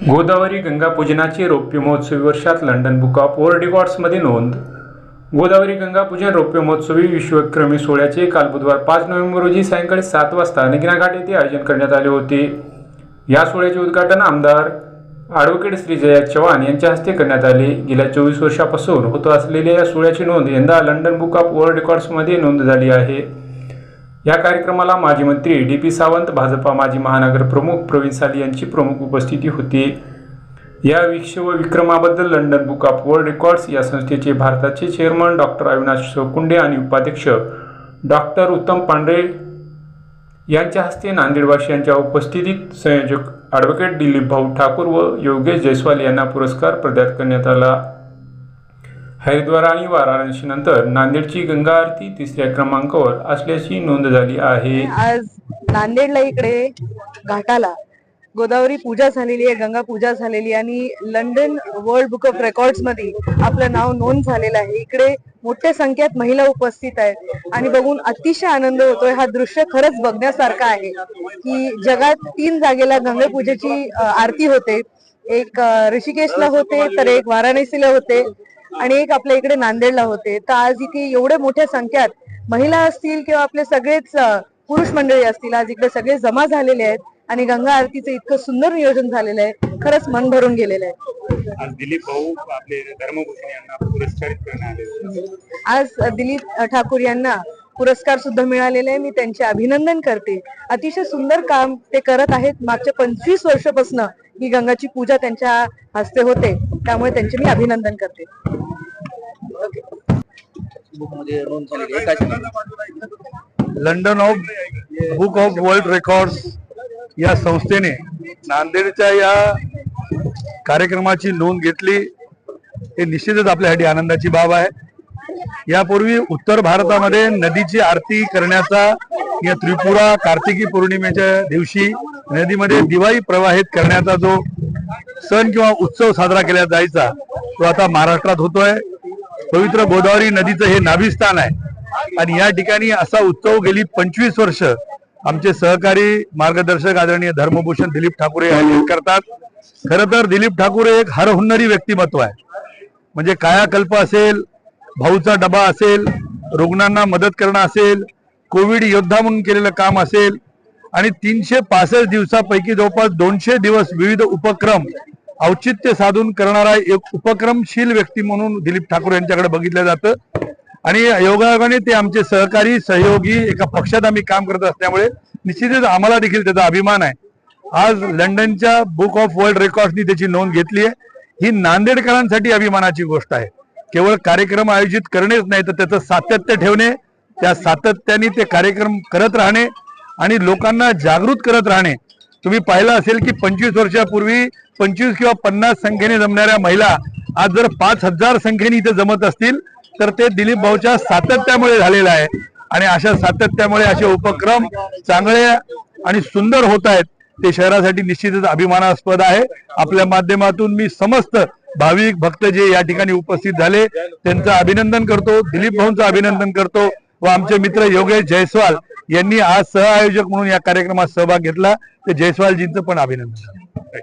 गोदावरी गंगा पूजनाची रौप्य महोत्सवी वर्षात लंडन बुक ऑफ वर्ल्ड रेकॉर्ड्समध्ये नोंद. गोदावरी गंगा पूजन रौप्य महोत्सवी विश्वक्रमी सोहळ्याचे काल बुधवार पाच नोव्हेंबर रोजी सायंकाळी सात वाजता निघनाघाट येथे आयोजन करण्यात आले होते. या सोहळ्याचे उद्घाटन आमदार ॲडव्होकेट श्री जया चव्हाण यांच्या हस्ते करण्यात आले. गेल्या चोवीस वर्षापासून होत असलेल्या या सोहळ्याची नोंद यंदा लंडन बुक ऑफ वर्ल्ड रेकॉर्ड्समध्ये नोंद झाली आहे. या कार्यक्रमाला माजी मंत्री डी पी सावंत भाजपा माजी महानगर प्रमुख प्रवीण साली यांची प्रमुख उपस्थिती होती. या विश्व विक्रमाबद्दल London book of world records या संस्थेचे भारताचे चेअरमन डॉक्टर अविनाश सोकुंडे आणि उपाध्यक्ष डॉक्टर उत्तम पांढरे यांच्या हस्ते नांदेडवासियांच्या उपस्थितीत संयोजक ॲडव्होकेट दिलीप भाऊ ठाकूर व योगेश जयस्वाल यांना पुरस्कार प्रदान करण्यात आला. हरिद्वार आणि वाराणसीनंतर नांदेडची गंगा आरती तिसऱ्या क्रमांकावर असल्याची नोंद झाली आहे. आज नांदेडला इकडे घाटाला गोदावरी पूजा झालेली आहे गंगा पूजा झालेली आणि लंडन वर्ल्ड बुक ऑफ रेकॉर्ड्समध्ये आपलं नाव नोंद झालेलं आहे. इकडे मोठ्या संख्येत महिला उपस्थित आहेत आणि बघून अतिशय आनंद होतोय. हा दृश्य खरंच बघण्यासारखा आहे की जगात तीन जागेला गंगा पूजेची आरती होते. एक ऋषिकेशला होते तर एक वाराणसीला होते. आणि एक आपल्या इकडे नांदेडला होते. तर आज इथे एवढ्या मोठ्या संख्यात महिला असतील किंवा आपले सगळेच पुरुष मंडळी असतील आज इकडे सगळे जमा झालेले आहेत आणि गंगा आरतीचं इतकं सुंदर नियोजन झालेलं आहे. खरंच मन भरून गेलेलं आहे. आज दिलीप भाऊ आपले धर्मभूषण यांना पुरस्कारित करण्यात आज दिलीप ठाकूर यांना पुरस्कार सुद्धा मिळालेले आहे. मी त्यांचे अभिनंदन करते. अतिशय सुंदर काम ते करत आहेत. मागच्या पंचवीस वर्षापासून ही गंगाची पूजा त्यांच्या हस्ते होते. त्यामुळे त्यांचे मी अभिनंदन करते. London of book of world records या संस्थेने नांदेडच्या या कार्यक्रमाची नोंद घेतली. हे निश्चितच आपल्यासाठी आनंदाची बाब आहे. यापूर्वी उत्तर भारतामध्ये नदीची आरती करण्याचा या त्रिपुरा कार्तिकी पौर्णिमेच्या दिवशी नदीमध्ये दिवाळी प्रवाहित करण्याचा जो सण किंवा उत्सव साजरा केला जायचा तो आता महाराष्ट्रात होतोय. पवित्र गोदावरी नदीचं हे नाभिस्थान आहे. आणि या ठिकाणी असा उत्सव गेली पंचवीस वर्ष आमचे सहकारी मार्गदर्शक आदरणीय धर्मभूषण दिलीप ठाकूर आयोजित करतात. खर तर दिलीप ठाकरे एक हरहुन्नरी व्यक्तिमत्व आहे. म्हणजे कायाकल्प असेल भाऊचा डबा असेल रुग्णांना मदत करणं असेल कोविड योद्धा म्हणून केलेलं काम असेल आणि तीनशे पासष्ट दिवसापैकी जवळपास दोनशे दिवस विविध उपक्रम औचित्य साधून करणारा एक उपक्रमशील व्यक्ती म्हणून दिलीप ठाकूर यांच्याकडे बघितलं जातं. आणि योगायोगाने ते आमचे सहकारी सहयोगी एका पक्षात आम्ही काम करत असल्यामुळे निश्चितच आम्हाला देखील त्याचा अभिमान आहे. आज लंडनच्या बुक ऑफ वर्ल्ड रेकॉर्डनी त्याची नोंद घेतली आहे. ही नांदेडकरांसाठी अभिमानाची गोष्ट आहे. केवळ कार्यक्रम आयोजित करणेच नाही तर त्याचं सातत्य ठेवणे त्या सातत्याने ते कार्यक्रम करत राहणे आणि लोकांना जागृत करत राहणे. तुम्ही पाहिलं असेल की पंचवीस वर्षापूर्वी पंचवीस किंवा पन्नास संख्येने जमणाऱ्या महिला आज जर पाच हजार संख्येने इथे जमत असतील तर ते दिलीप भाऊच्या सातत्यामुळे झालेलं आहे. आणि अशा सातत्यामुळे असे उपक्रम चांगले आणि सुंदर होत आहेत ते शहरासाठी निश्चितच अभिमानास्पद आहे. आपल्या माध्यमातून मी समस्त भाविक भक्त जे या ठिकाणी उपस्थित झाले त्यांचं अभिनंदन करतो दिलीप भाऊंचं अभिनंदन करतो व आमचे मित्र योगेश जयस्वाल यांनी आज सहआयोजक म्हणून या कार्यक्रमात सहभाग घेतला. ते जयस्वालजींचं पण अभिनंदन.